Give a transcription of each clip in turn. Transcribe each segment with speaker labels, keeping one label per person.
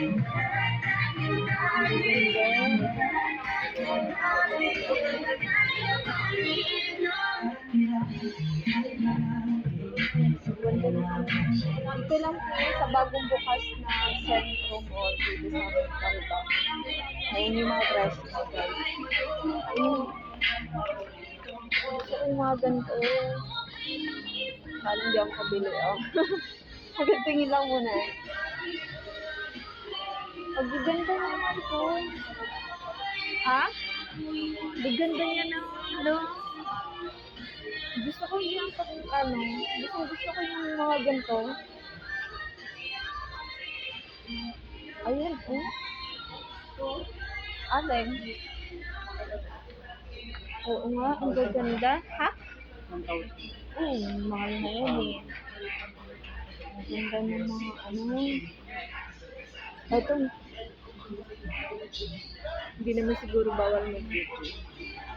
Speaker 1: Dito lang po sa bagong bukas na Centro Mall dito sa Kalba. Ayun yung mga dress mo guys. Ayun. Ko yung mga ganito. Parang hindi ako kabili oh. Pagkatingin lang muna eh. Pagiganda naman ko. Ha? Biganda niya na ano. Gusto ko yung pag ano, gusto, gusto ko yung mga ganito. Ayan, oh. Alin? Oo nga, ang gaganda. Ha? Oo, mahal na yan eh. Ang ganda ng mga ano. Ito. Hindi naman siguro bawal mag-video.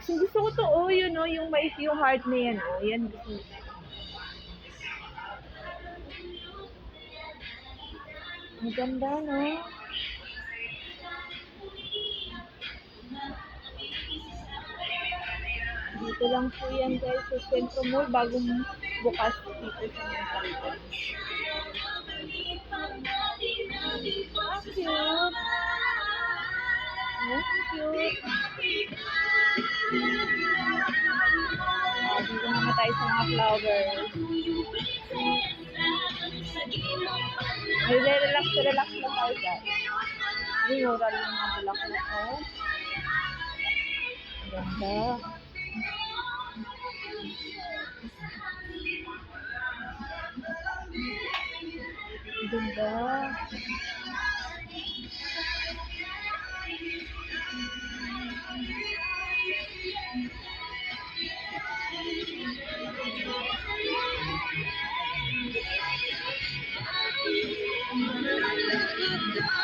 Speaker 1: So, gusto ko to, oh, yun, oh, yung maiksi yung heart na yan, oh. Yan, gusto ko. Ang ganda, no? Dito lang po yan, guys, sa Centro Mall, bagong bukas dito sa Mantalita. Ah, cute! Oh, cute! Ah, dito naman tayo sa mga flowers. Ay, relax, relax lang tayo guys. Ay, mura lang mga bulaklak ko. Ganda. Ganda.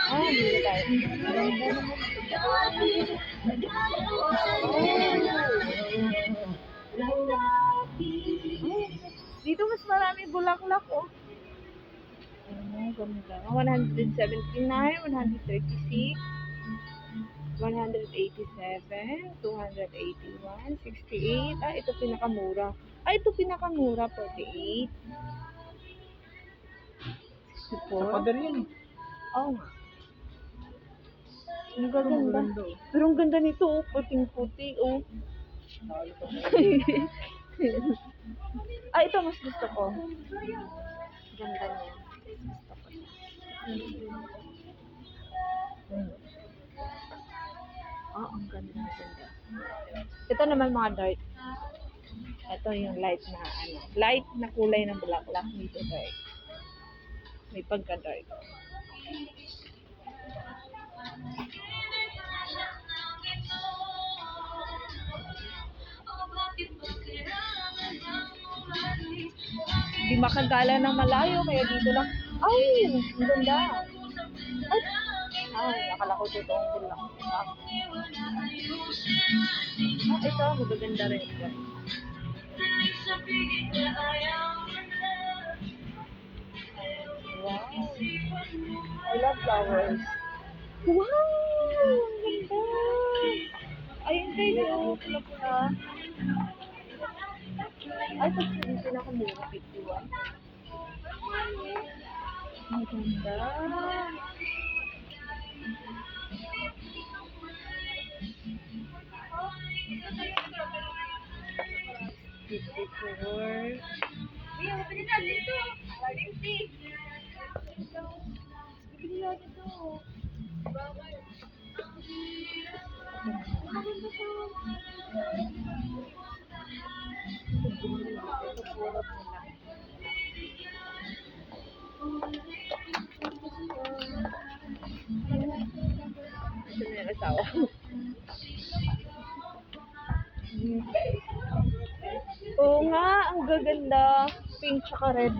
Speaker 1: Ah, dito tayo. Ganda naman. Dito mas marami bulaklak, oh. Ano, ganda. 179, 136, 187, 281, 68. Ah, ito pinakamura. Ah, ito pinakamura, 48. 64.
Speaker 2: Pader yan eh.
Speaker 1: Oo nga. Ang gaganda. Pero ang ganda nito, oh. Puting-puti, oh. ah, ito mas gusto ko. Ganda niya. Gusto ko siya. Ah, ang ganda, ang ganda. Ito naman mga dark. Ito yung light na ano, light na kulay ng bulaklak dito dark. May pagka-dark. Hindi makagala ng malayo, kaya dito lang. Ay, ang ganda. Ay, ay akala ko totoong bulak. Ah, ah ito, magaganda rin. Wow. I love flowers. Wow! Ang ganda! Ayun kayo, pula-pula. Ay, ito yung pinakamura, 51. Ang ganda. Fifty-four. Iya, siya. Yung asawa. Oo nga, ang gaganda. Pink tsaka red.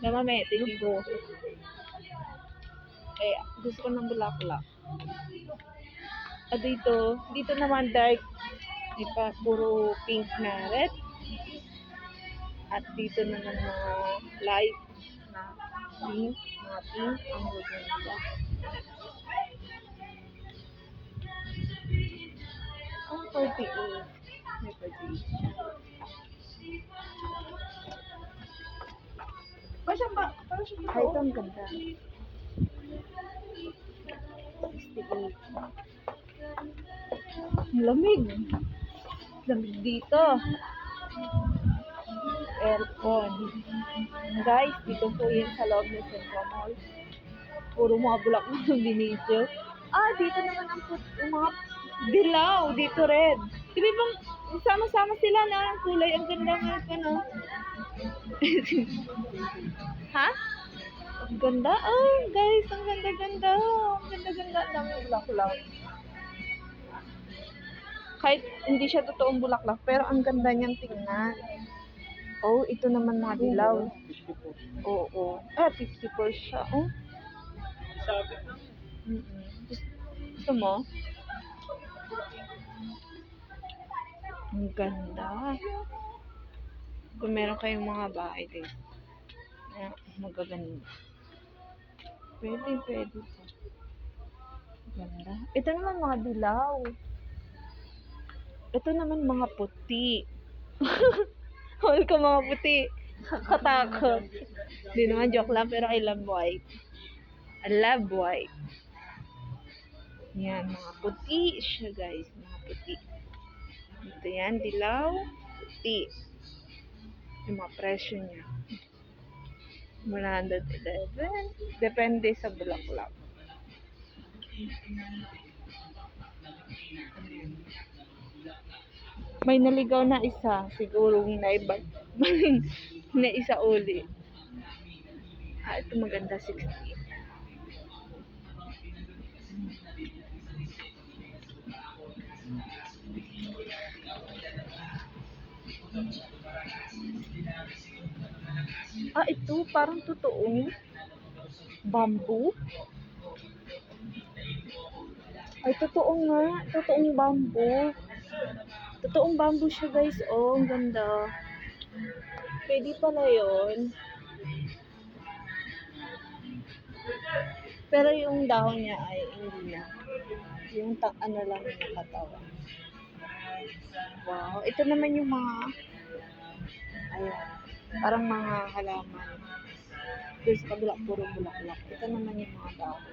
Speaker 1: Namame, tinigo. Eh, gusto ko ng bulaklak. Ah, dito, dito naman dark. May pa, puro pink na red. At dito naman mga light na Pink. Mga pink. Ang gaganda. Ang 48. May 48 siya.
Speaker 2: Pa siya ba? Parang siya
Speaker 1: Ay, ito ang ganda. 68. Ang lamig. Lamig dito. Aircon. Guys, dito po yun sa loob ng Central Mall. Puro mga bulak na yung binidyo. Ah, dito naman ang put, mga dilaw. Dito red. Di ba bang sama-sama sila na kulay? Ang ganda nga ano. ha? Ang ganda. Oh, guys, ang ganda-ganda. Ang ganda-ganda. Dami bulaklak. Kahit hindi siya totoong bulaklak, pero ang ganda niyang tingnan. Oh, ito naman mga dilaw. Oo. Oh, Ah, 54 siya. Oh.
Speaker 2: Sabi.
Speaker 1: Mm-mm. Gusto, gusto mo? Ang ganda. Kung meron kayong mga bahay na magaganda. Pwede, pwede to. Ganda. Ito naman mga dilaw. Ito naman mga puti. Hol ka mga puti. Katakot. Hindi naman joke lang, pero I love white. I love white. Yan, mga puti siya guys. Mga puti. Ito yan, dilaw, puti. Yung mga presyo niya. 111. Depende sa bulaklak. May naligaw na isa. Siguro na iba. na isa uli. Ah, ito maganda 60. Ah, ito parang totoong bamboo. Ay, totoo nga. Totoong bamboo. Totoong bamboo siya, guys. Oh, ang ganda. Pwede pala yun. Pero yung dahon niya ay hindi na. Yung ta ano lang yung katawan. Wow. Ito naman yung mga ayan. Parang mga halaman. Doon sa kabila, puro bulaklak. Ito naman yung mga dahon.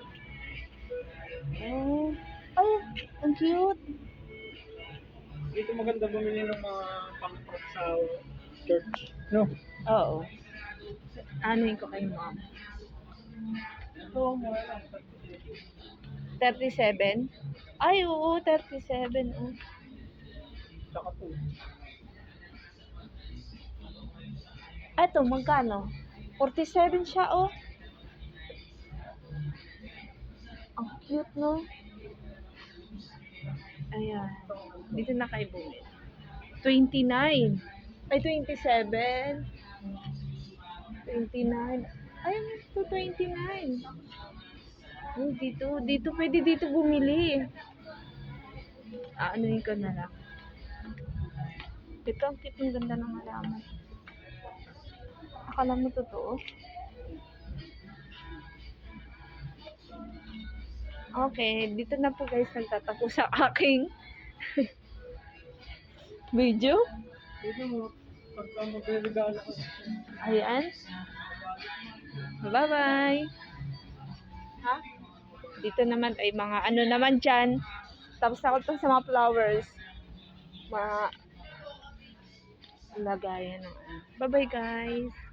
Speaker 1: Oh. Ay, ang cute.
Speaker 2: Dito maganda bumili ng mga pangkot sa church. No?
Speaker 1: Oo. Anuin ko kay mom.
Speaker 2: Ito, mura lang.
Speaker 1: 37? Ay, oo, 37. Oh.
Speaker 2: Saka po.
Speaker 1: Eto, magkano? 47 siya, oh. Ang cute, no? Ayan. Dito na kayo bumili. 29. Ay, 27. 29. Ay, ito 29. Oh, dito, dito, pwede dito bumili. Ah, anuin ko na lang. Ito, ang cute ng ganda ng halaman. Akala mo totoo? Okay, dito na po guys nagtatapos sa aking video. Ayan. Bye-bye. Ha? Dito naman ay mga ano naman dyan. Tapos ako pa sa mga flowers. Mga lagayan. Bye-bye guys.